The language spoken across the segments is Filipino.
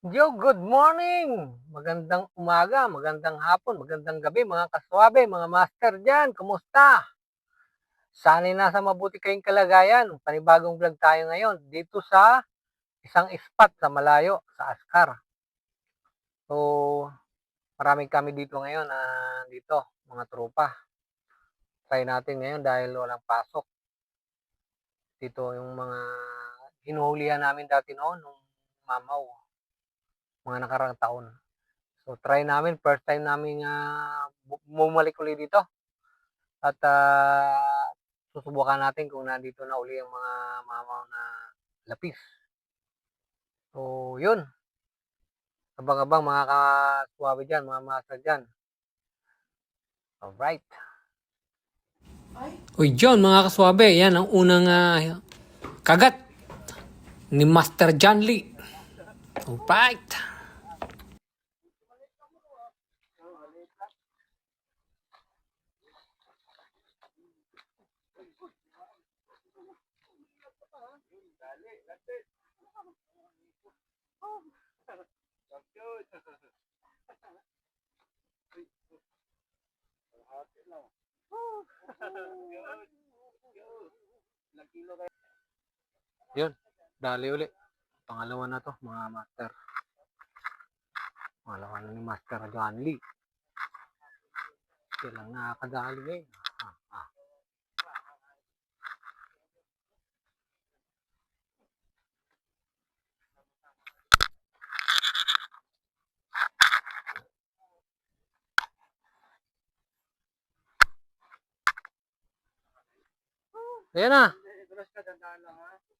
Yo, good morning! Magandang umaga, magandang hapon, magandang gabi mga kaswabe, mga master dyan. Kumusta? Sana'y nasa mabuti kayong kalagayan. Panibagong vlog tayo ngayon dito sa isang spot sa malayo, sa Askar. So, marami kami dito ngayon, ah, dito, mga tropa. Try natin ngayon dahil walang pasok. Dito yung mga hinuhulihan namin dati noon, nung mamaw mga nakarang taon. So try namin, first time namin uh, bumalik uli dito. At ah, susubukan natin kung nandito na uli ang mga mamaw na lapis. So yun. Abang-abang mga kaswabe dyan, mga master dyan. Alright. Uy, John, mga kaswabe, yan ang unang ah, kagat ni Master John Lee. Alright. Yun, dali uli. Pangalawa na to, mga master. Pangalawa na ni Master John Lee. Kailang nakakadali ngayon. Ah, ah. Ayan na. Hop,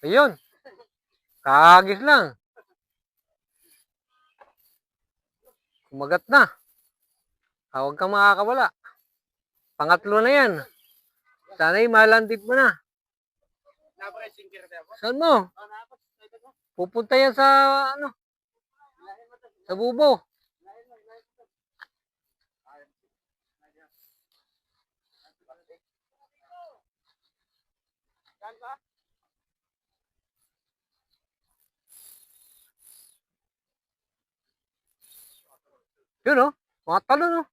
Ayun. Kagis lang. Kumagat na. Ah, Huwag kang makakawala. Pangatlo na yan. Sana'y malandit mo na. Saan mo? Pupunta yan sa ano? Sa bubo. Yun oh. Mga talon oh.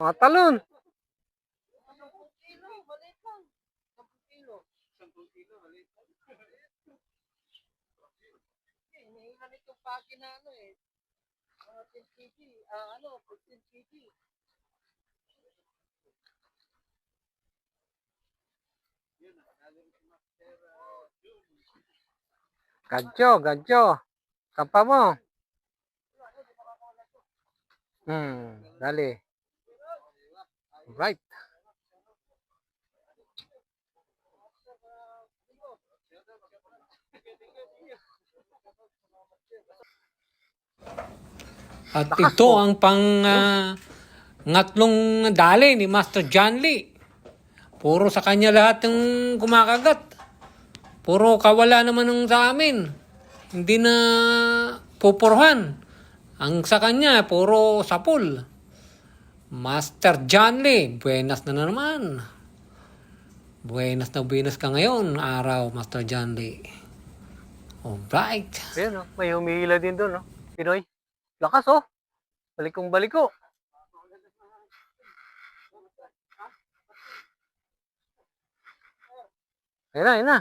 Mga talon. Hinihinanit yung pagi na ano eh. Mga 10 kg, ah, ano, 15 kg. Gancho, gancho. Kapa mo. Hmm, dali. Right. At ito ang pang ah, ngatlong dali ni Master John Lee. Puro sa kanya lahat ng kumakagat. Puro kawala naman ng sa amin. Hindi na pupurhan. Ang sa kanya, puro sapul. Master John Lee, buenas na, na naman. Buenas na buenas ka ngayon, araw, Master John Lee. Alright. Ayan oh. May humihila din doon oh. Pinoy. Lakas oh. Balikong baliko. Ayan na, ayan na.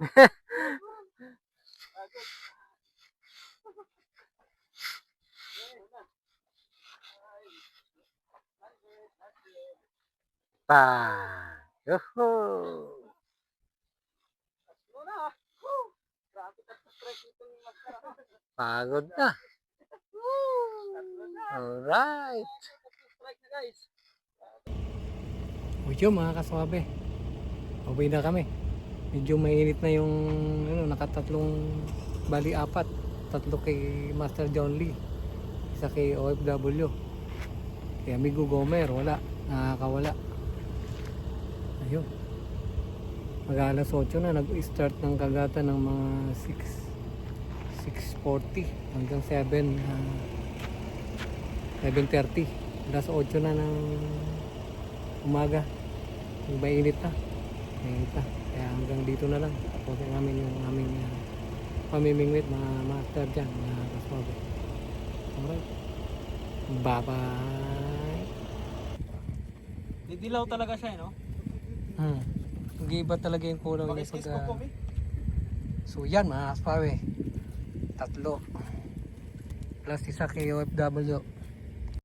Pa. Master. Pagod na. Alright. Medyo mga kaswabe. Uwi na kami. Medyo mainit na yung ano, nakatatlong bali apat. Tatlo kay Master John Lee. Isa kay OFW. Kay Amigo Gomer, wala. Nakakawala. Ayun. Mag alas 8 na, nag-start ng kagatan ng mga 6 6.40 hanggang 7 ah, 7.30 alas 8 na ng umaga. Yung mainit na. Mainit na. Kaya hanggang dito na lang. Tapusin namin yung aming uh, pamimingwit mga master dyan mga kaswabe alright. Bye bye Didilaw talaga siya, no? hmm. nag-iiba talaga yung kulang niya pag po, so yan mga kaswabe tatlo. Plus isa kay OFW